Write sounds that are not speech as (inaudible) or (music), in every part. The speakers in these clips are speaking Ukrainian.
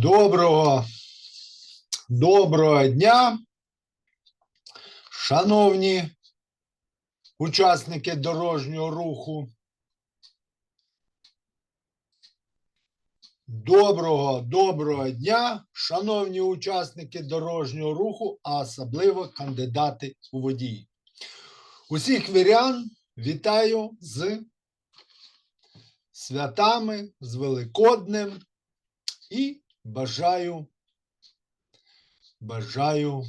Доброго, доброго дня, шановні учасники дорожнього руху. Доброго, доброго дня, шановні учасники дорожнього руху, а особливо кандидати у водії. Усіх вірян вітаю з святами, з Великоднем і бажаю, бажаю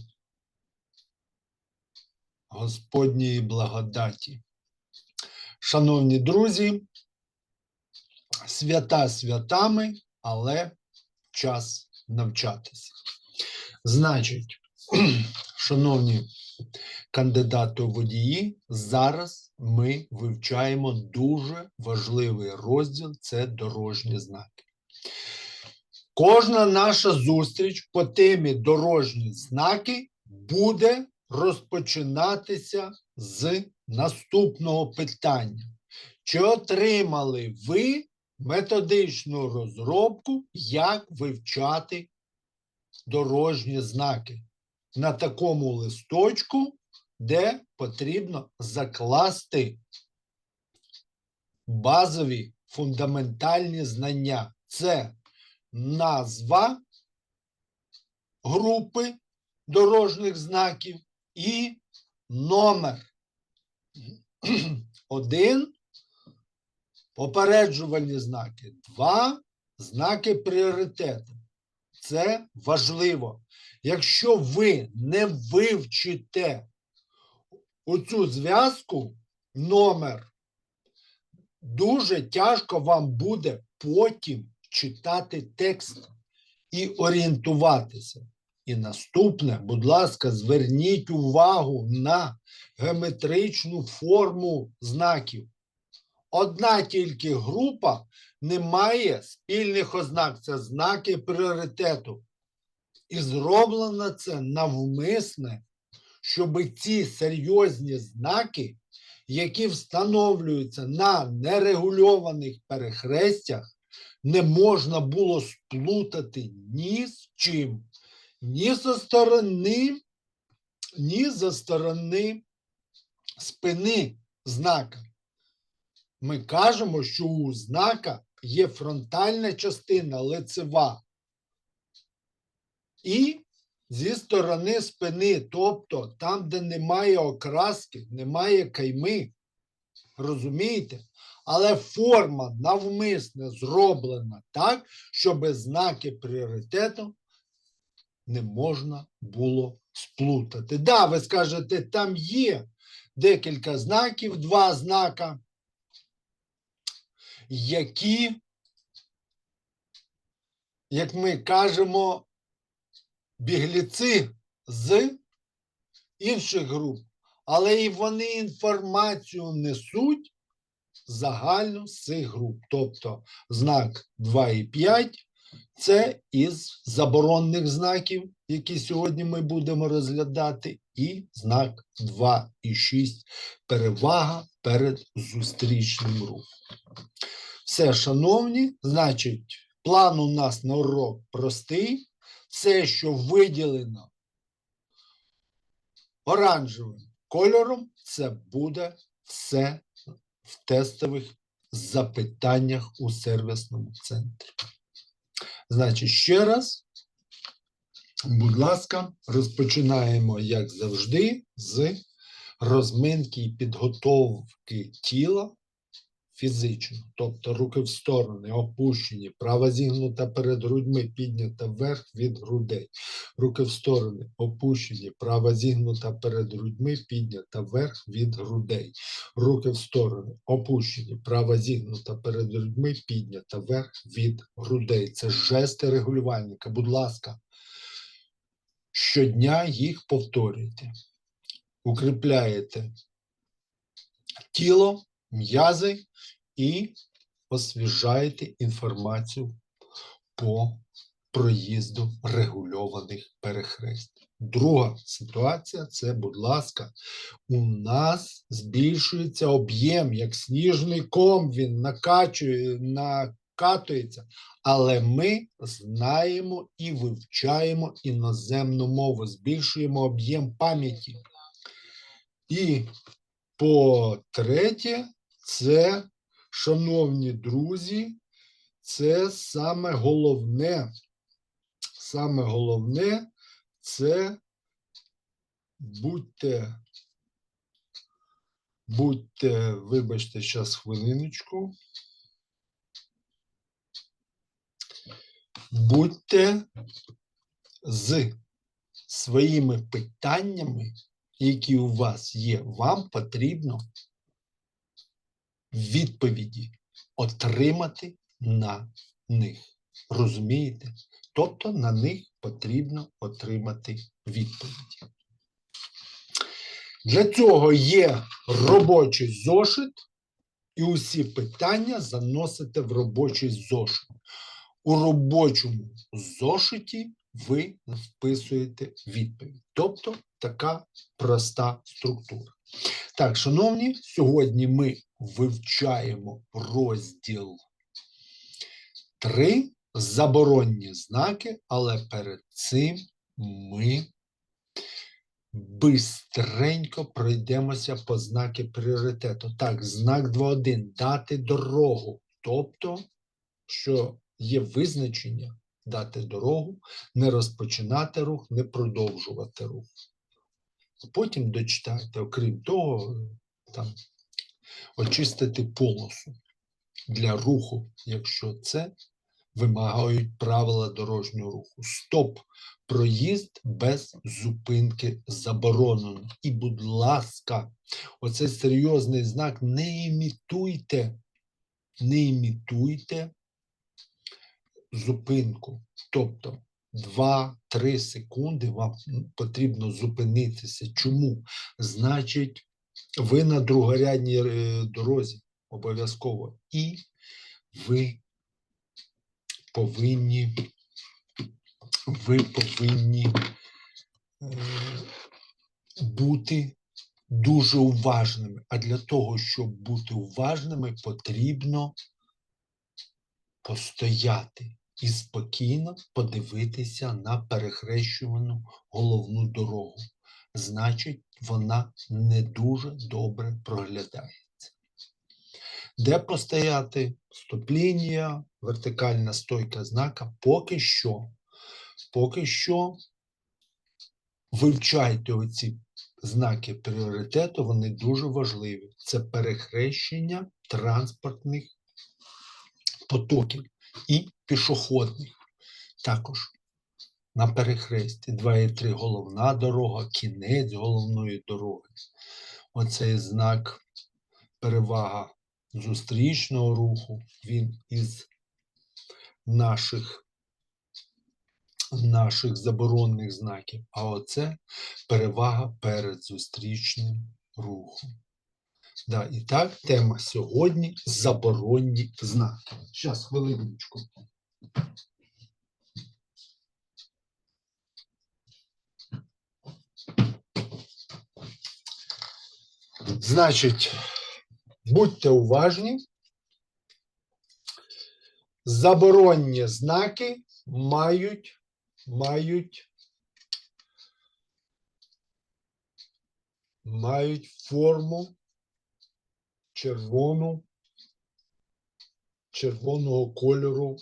Господньої благодаті. Шановні друзі, свята святами, але час навчатися. Значить, (clears throat) шановні кандидати у водії, зараз ми вивчаємо дуже важливий розділ це дорожні знаки. Кожна наша зустріч по темі дорожні знаки буде розпочинатися з наступного питання. Чи отримали ви методичну розробку, як вивчати дорожні знаки на такому листочку, де потрібно закласти базові фундаментальні знання? Це назва групи дорожніх знаків і номер. (clears throat) Один попереджувальні знаки, два знаки пріоритету. Це важливо. Якщо ви не вивчите оцю зв'язку, номер, дуже тяжко вам буде потім читати текст і орієнтуватися. І наступне, будь ласка, зверніть увагу на геометричну форму знаків. Одна тільки група не має спільних ознак, це знаки пріоритету. І зроблено це навмисне, щоб ці серйозні знаки, які встановлюються на нерегульованих перехрестях, не можна було сплутати ні з чим, ні зі сторони, ні за сторони спини знака. Ми кажемо, що у знака є фронтальна частина лицева. І зі сторони спини, тобто там, де немає окраски, немає кайми. Розумієте? Але форма навмисне зроблена так, щоб знаки пріоритету не можна було сплутати. Да, ви скажете, там є декілька знаків, два знака, які, як ми кажемо, бігліці з інших груп, але і вони інформацію несуть загально з цих груп. Тобто знак 2 і 5 це із заборонних знаків, які сьогодні ми будемо розглядати, і знак 2 і 6 перевага перед зустрічним рухом. Все, шановні, значить, план у нас на урок простий. Все, що виділено оранжевим кольором, це буде все в тестових запитаннях у сервісному центрі. Значить, ще раз, будь ласка, розпочинаємо, як завжди, з розминки і підготовки тіла фізично. Тобто руки в сторони, опущені, права зігнута перед грудьми, піднята вверх від грудей. Руки в сторони, опущені, права зігнута перед грудьми, піднята вверх від грудей. Руки в сторони, опущені, права зігнута перед грудьми, піднята вверх від грудей. Це жести регулювальника. Будь ласка, щодня їх повторюйте. Укріпляєте тіло, м'язи і освіжаєте інформацію по проїзду регульованих перехрестів. Друга ситуація це, будь ласка, у нас збільшується об'єм, як сніжний ком, він накачує, вкатується. Але ми знаємо і вивчаємо іноземну мову, збільшуємо об'єм пам'яті. І по-третє, це, шановні друзі, це саме головне. Саме головне це будьте, будьте, вибачте, зараз хвилиночку. Будьте з своїми питаннями, які у вас є, вам потрібно відповіді отримати на них. Розумієте? Тобто на них потрібно отримати відповіді. Для цього є робочий зошит, і усі питання заносите в робочий зошит. У робочому зошиті ви вписуєте відповідь. Тобто така проста структура. Так, шановні, сьогодні ми вивчаємо розділ 3 заборонні знаки, але перед цим ми бистренько пройдемося по знаки пріоритету. Так, знак 2.1 дати дорогу. Тобто, що є визначення дати дорогу, не розпочинати рух, не продовжувати рух. Потім дочитайте, окрім того, там очистити полосу для руху, якщо це вимагають правила дорожнього руху. Стоп, проїзд без зупинки заборонено. І, будь ласка, оцей серйозний знак не імітуйте, не імітуйте зупинку. Тобто 2-3 секунди вам потрібно зупинитися. Чому? Значить, ви на другорядній е, дорозі обов'язково. І ви повинні, ви повинні е, бути дуже уважними. А для того, щоб бути уважними, потрібно постояти і спокійно подивитися на перехрещувану головну дорогу. Значить, вона не дуже добре проглядається. Де постояти? Стоп-лінія, вертикальна стойка знака. Поки що, поки що вивчайте оці знаки пріоритету, вони дуже важливі. Це перехрещення транспортних потоків і пішохідних. Також на перехресті 2,3 головна дорога, кінець головної дороги. Оцей знак перевага зустрічного руху, він із наших наших заборонних знаків. А оце перевага перед зустрічним рухом. Да, І так, тема сьогодні заборонні знаки. Зараз, хвилиночку. Значить, будьте уважні. Заборонні знаки мають, мають, мають форму червону, червоного кольору,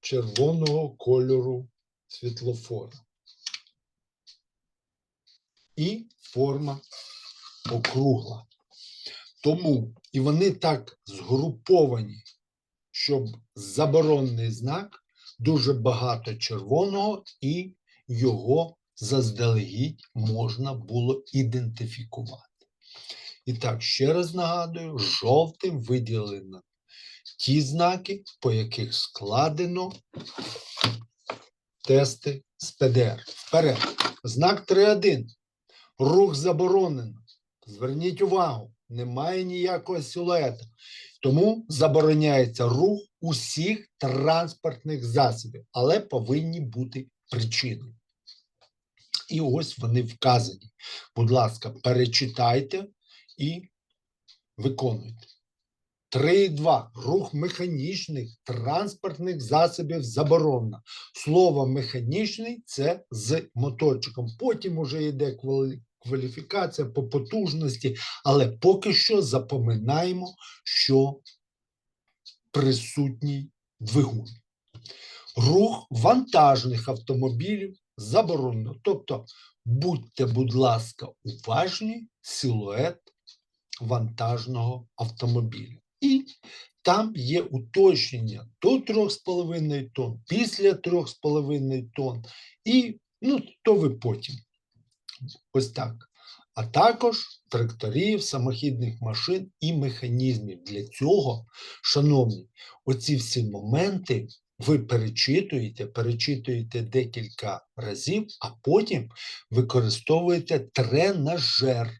червоного кольору світлофора. І форма округла. Тому і вони так згруповані, щоб заборонний знак дуже багато червоного, і його заздалегідь можна було ідентифікувати. І так, ще раз нагадую, жовтим виділено ті знаки, по яких складено тести з ПДР. Вперед. Знак 3.1. Рух заборонено. Зверніть увагу, немає ніякого силуета. Тому забороняється рух усіх транспортних засобів, але повинні бути причини. І ось вони вказані. Будь ласка, перечитайте і виконуйте. 3.2. Рух механічних транспортних засобів заборонено. Слово механічний це з моторчиком. Потім уже йде кваліфікація по потужності, але поки що запоминаємо, що присутній двигун. Рух вантажних автомобілів заборонено. Тобто, будьте, будь ласка, уважні силует вантажного автомобіля. І там є уточнення до 3,5 тонн, після 3,5 тонн, і ну, то ви потім. Ось так. А також тракторів, самохідних машин і механізмів. Для цього, шановні, оці всі моменти ви перечитуєте, перечитуєте декілька разів, а потім використовуєте тренажер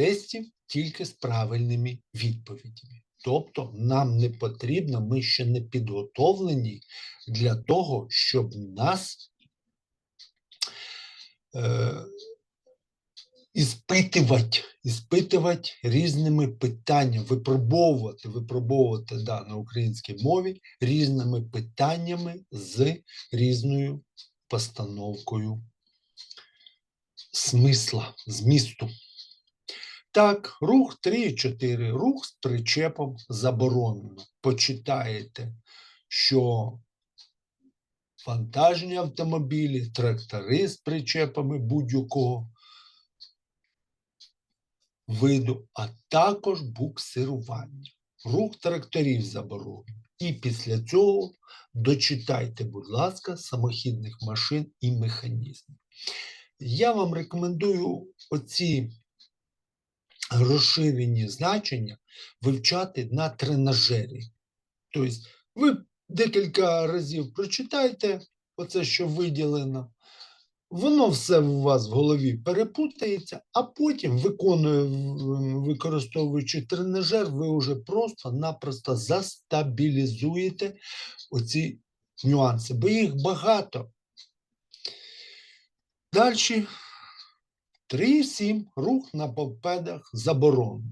тестів тільки з правильними відповідями. Тобто нам не потрібно, ми ще не підготовлені для того, щоб нас е, іспитувати, іспитувати різними питаннями, випробовувати, випробовувати да, на українській мові різними питаннями з різною постановкою смисла, змісту. Так, рух 3 і 4, рух з причепом заборонено. Почитаєте, що вантажні автомобілі, трактори з причепами будь-якого виду, а також буксирування. Рух тракторів заборонено. І після цього дочитайте, будь ласка, самохідних машин і механізмів. Я вам рекомендую оці розширені значення вивчати на тренажері. Тобто, ви декілька разів прочитайте оце, що виділено, воно все у вас в голові перепутається, а потім, виконує, використовуючи тренажер, ви вже просто-напросто застабілізуєте оці нюанси, бо їх багато. Далі 3,7 рух на попедах заборонено.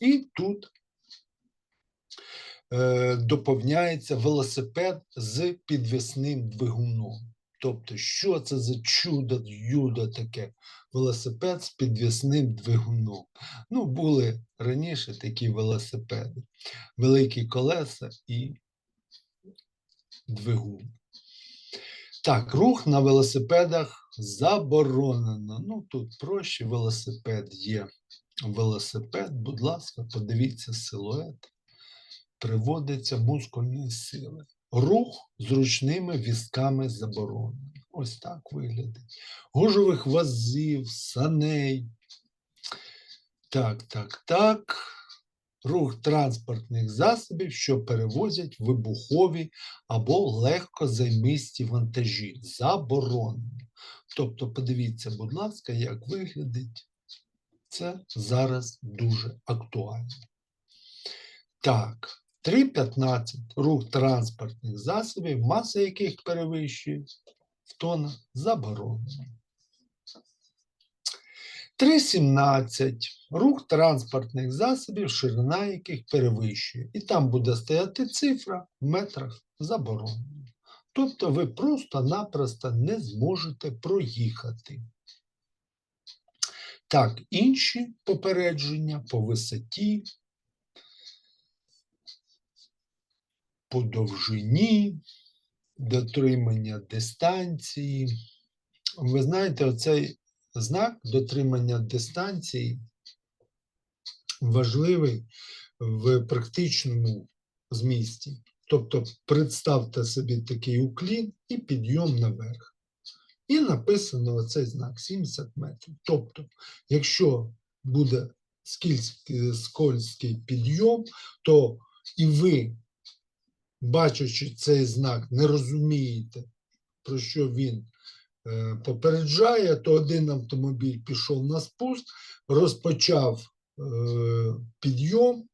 І тут е, доповняється велосипед з підвісним двигуном. Тобто, що це за чудо юдо таке? Велосипед з підвісним двигуном. Ну, були раніше такі велосипеди. Великі колеса і двигун. Так, рух на велосипедах заборонено. Ну, тут проще велосипед є. Велосипед, будь ласка, подивіться силует. Приводиться мускульної сили. Рух з ручними візками заборонено. Ось так виглядить. Гужових вазів, саней. Так, так, так. Рух транспортних засобів, що перевозять вибухові або легкозаймисті вантажі. Заборонено. Тобто, подивіться, будь ласка, як виглядить. Це зараз дуже актуально. Так, 3.15. Рух транспортних засобів, маса яких перевищує в тонах, заборонено. 3.17. Рух транспортних засобів, ширина яких перевищує. І там буде стояти цифра в метрах заборонено. Тобто ви просто-напросто не зможете проїхати. Так, інші попередження по висоті, по довжині, дотримання дистанції. Ви знаєте, оцей знак дотримання дистанції важливий в практичному змісті. Тобто представте собі такий уклін і підйом наверх. І написано оцей знак 70 метрів. Тобто, якщо буде скільський, скользький підйом, то і ви, бачачи цей знак, не розумієте, про що він попереджає, то один автомобіль пішов на спуск, розпочав е, підйом,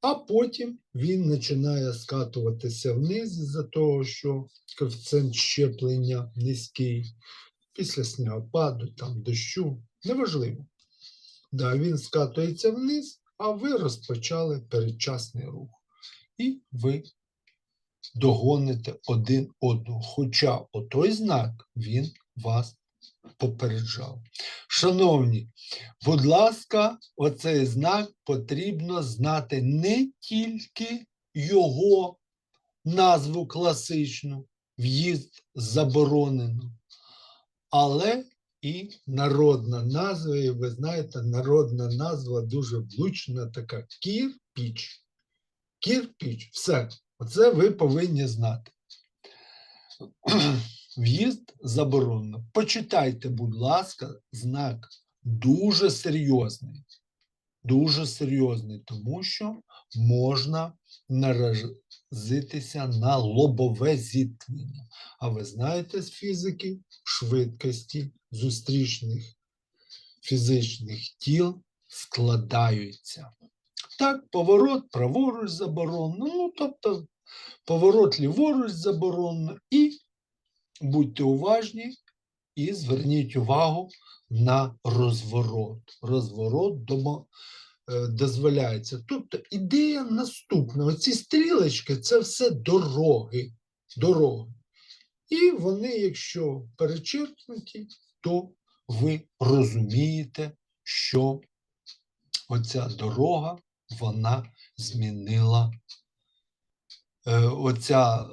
а потім він починає скатуватися вниз за того, що коефіцієнт щеплення низький, після снігопаду, там, дощу, неважливо. Да, він скатується вниз, а ви розпочали передчасний рух. І ви догоните один одного. Хоча отой знак він вас попереджав. Шановні, будь ласка, оцей знак потрібно знати не тільки його назву класичну, в'їзд заборонено, але і народна назва, і ви знаєте, народна назва дуже влучна така кірпіч. Кірпіч, все. Оце ви повинні знати. В'їзд заборонено. Почитайте, будь ласка, знак дуже серйозний. Дуже серйозний, тому що можна наразитися на лобове зіткнення. А ви знаєте з фізики швидкості зустрічних фізичних тіл складаються. Так, поворот праворуч заборонено, ну, тобто поворот ліворуч заборонено, і будьте уважні і зверніть увагу на розворот. Розворот домо, е, дозволяється. Тобто ідея наступна: оці стрілочки це все дороги. дороги. І вони, якщо перечеркнуті, то ви розумієте, що оця дорога вона змінила е, оця е,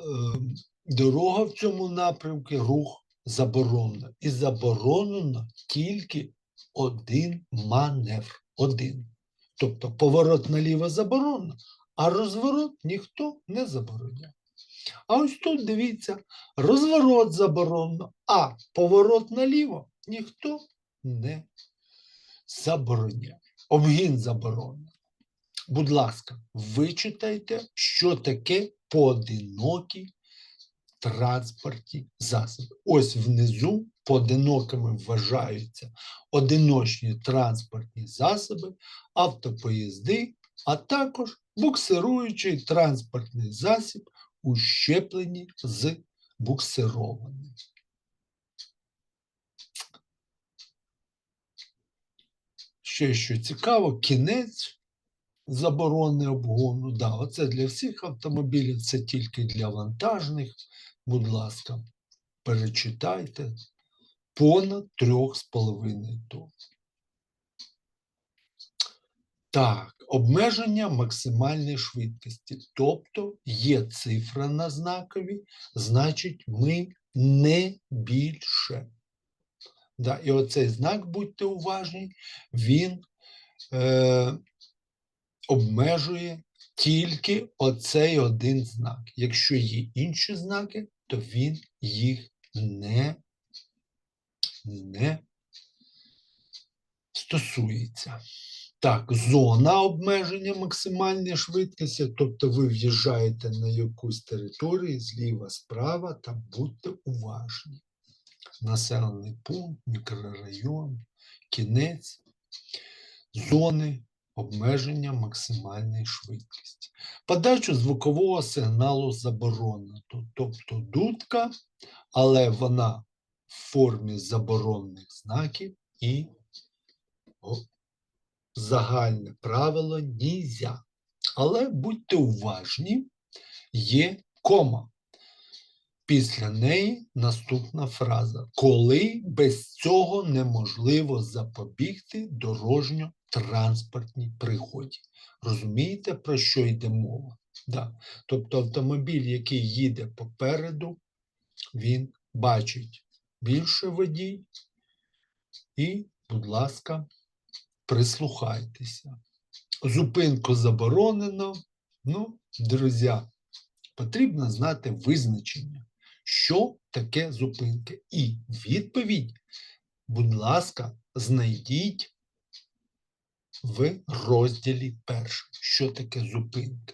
дорога в цьому напрямку, рух заборонено. І заборонено тільки один маневр. Один. Тобто поворот наліво заборонено, а розворот ніхто не забороняє. А ось тут дивіться, розворот заборонено, а поворот наліво ніхто не забороняє. Обгін заборонено. Будь ласка, вичитайте, що таке поодинокі транспортні засоби. Ось внизу поодинокими вважаються одиночні транспортні засоби, автопоїзди, а також буксируючий транспортний засіб, ущеплені з буксированим. Ще що цікаво, кінець заборони обгону. Да, оце для всіх автомобілів, це тільки для вантажних. Будь ласка, перечитайте понад 3,5 тонн. Так, обмеження максимальної швидкості. Тобто є цифра на знакові, значить, ми не більше. Да, і оцей знак, будьте уважні, він е, обмежує тільки оцей один знак. Якщо є інші знаки, то він їх не, не стосується. Так, зона обмеження максимальної швидкості, тобто ви в'їжджаєте на якусь територію зліва, справа, там будьте уважні. Населений пункт, мікрорайон, кінець зони обмеження максимальної швидкості. Подачу звукового сигналу заборонено, тобто дудка, але вона в формі заборонених знаків і загальне правило нізя. Але будьте уважні, є кома. Після неї наступна фраза. Коли без цього неможливо запобігти дорожньо-транспортній пригоді. Розумієте, про що йде мова? Да. Тобто автомобіль, який їде попереду, він бачить більше водій і, будь ласка, прислухайтеся. Зупинку заборонено. Ну, друзі, потрібно знати визначення, що таке зупинка. І відповідь, будь ласка, знайдіть в розділі першому, що таке зупинка.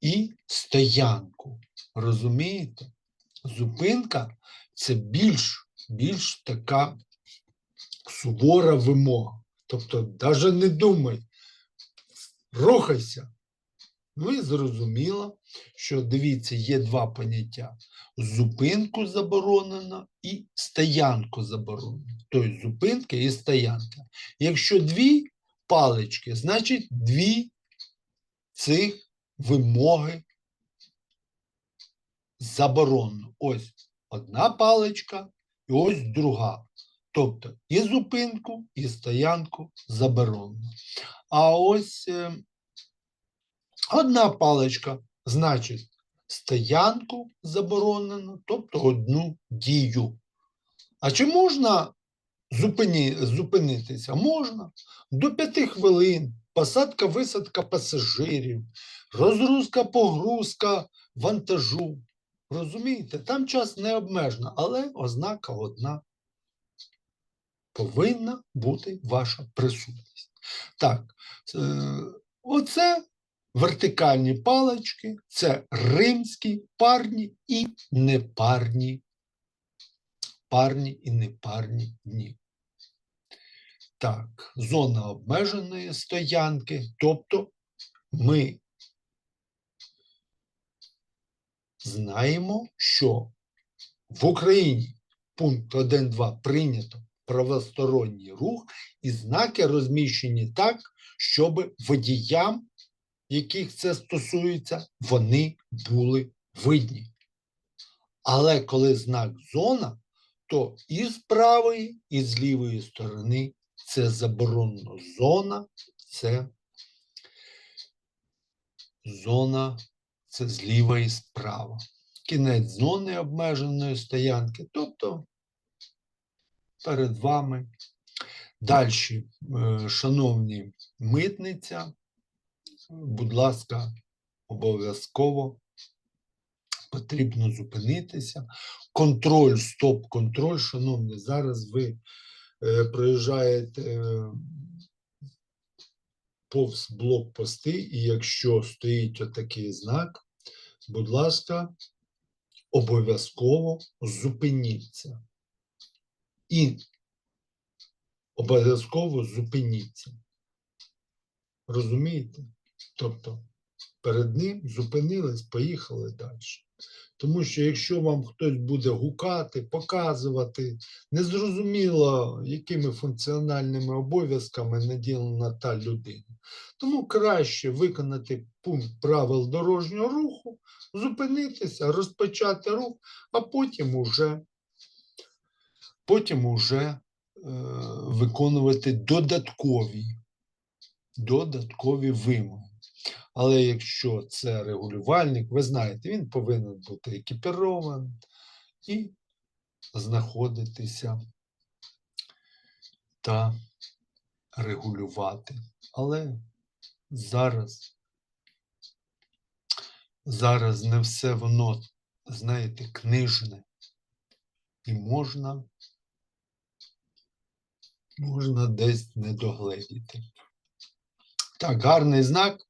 І стоянку. Розумієте? Зупинка це більш, більш така сувора вимога. Тобто, навіть не думай, рухайся. Ну і зрозуміло, що дивіться, є два поняття: зупинку заборонено і стоянку заборонено. Тобто зупинка і стоянка. Якщо дві палички. Значить, дві цих вимоги заборонено. Ось одна паличка і ось друга. Тобто і зупинку, і стоянку заборонено. А ось е, одна паличка, значить, стоянку заборонено, тобто одну дію. А чи можна зупині, зупинитися? Можна. До п'яти хвилин. Посадка, висадка пасажирів, розгрузка, погрузка вантажу. Розумієте, там час не обмежено, але ознака одна. Повинна бути ваша присутність. Так, е, оце вертикальні палички, це римські парні і непарні. Парні і непарні дні. Так, зона обмеженої стоянки, тобто ми знаємо, що в Україні пункт 1.2 прийнято правосторонній рух і знаки розміщені так, щоб водіям, яких це стосується, вони були видні. Але коли знак зона, то і з правої, і з лівої сторони це заборонено. Зона це зона це зліва і справа. Кінець зони обмеженої стоянки, тобто перед вами. Далі, шановні митниця, будь ласка, обов'язково потрібно зупинитися. Контроль, стоп-контроль, шановні, зараз ви е, проїжджаєте е, повз блокпости, і якщо стоїть отакий знак, будь ласка, обов'язково зупиніться. І обов'язково зупиніться. Розумієте? Тобто перед ним зупинились, поїхали далі. Тому що якщо вам хтось буде гукати, показувати, незрозуміло, якими функціональними обов'язками наділена та людина. Тому краще виконати пункт правил дорожнього руху, зупинитися, розпочати рух, а потім уже, потім уже е, виконувати додаткові, додаткові вимоги. Але якщо це регулювальник, ви знаєте, він повинен бути екіпірований і знаходитися та регулювати. Але зараз, зараз не все воно, знаєте, книжне. І можна, можна десь не догледіти. Так, гарний знак.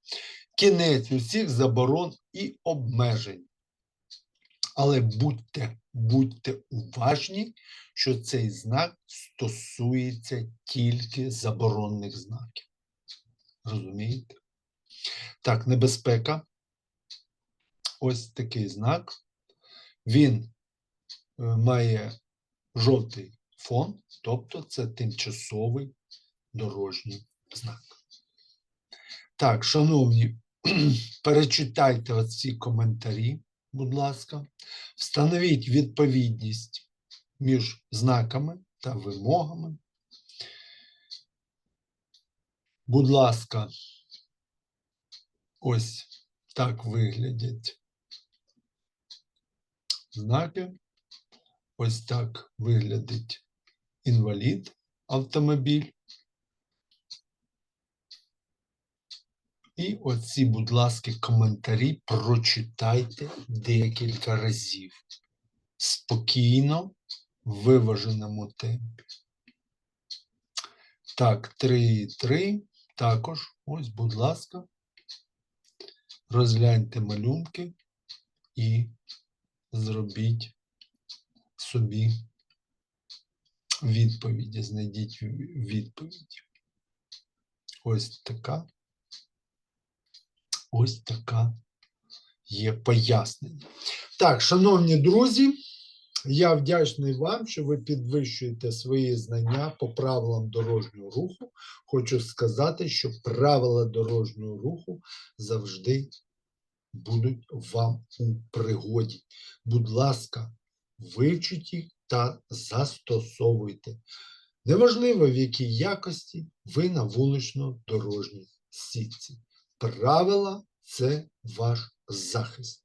Кінець усіх заборон і обмежень. Але будьте, будьте уважні, що цей знак стосується тільки заборонних знаків. Розумієте? Так, небезпека. Ось такий знак. Він е, має жовтий фон, тобто це тимчасовий дорожній знак. Так, шановні, (clears throat) перечитайте оці коментарі, будь ласка, встановіть відповідність між знаками та вимогами. Будь ласка, ось так виглядять знаки. Ось так виглядить інвалід автомобіль. І оці, будь ласка, коментарі прочитайте декілька разів. Спокійно, в виваженому темпі. Так, 3,3. Також, ось, будь ласка, розгляньте малюнки і зробіть собі відповіді. Знайдіть відповіді. Ось така. Ось така є пояснення. Так, шановні друзі, Я вдячний вам, що ви підвищуєте свої знання по правилам дорожнього руху. Хочу сказати, що правила дорожнього руху завжди будуть вам у пригоді. Будь ласка, вивчіть їх та застосовуйте. Неважливо, в якій якості ви на вулично-дорожній сітці. Правила це ваш захист.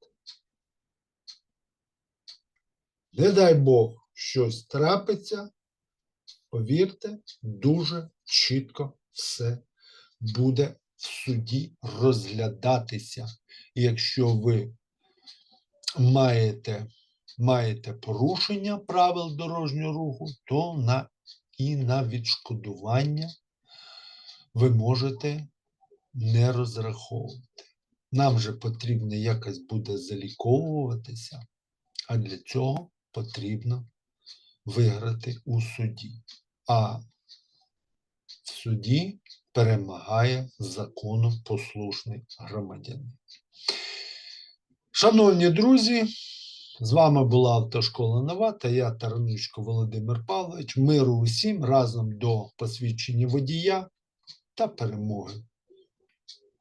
Не дай Бог щось трапиться, повірте, дуже чітко все буде в суді розглядатися. І якщо ви маєте, маєте порушення правил дорожнього руху, то на, і на відшкодування ви можете не розраховувати. Нам же потрібно якось буде заліковуватися, а для цього потрібно виграти у суді. А в суді перемагає законопослушний громадянин. Шановні друзі, з вами була Автошкола Нова та я Таранучко Володимир Павлович. Миру усім разом до посвідчення водія та перемоги.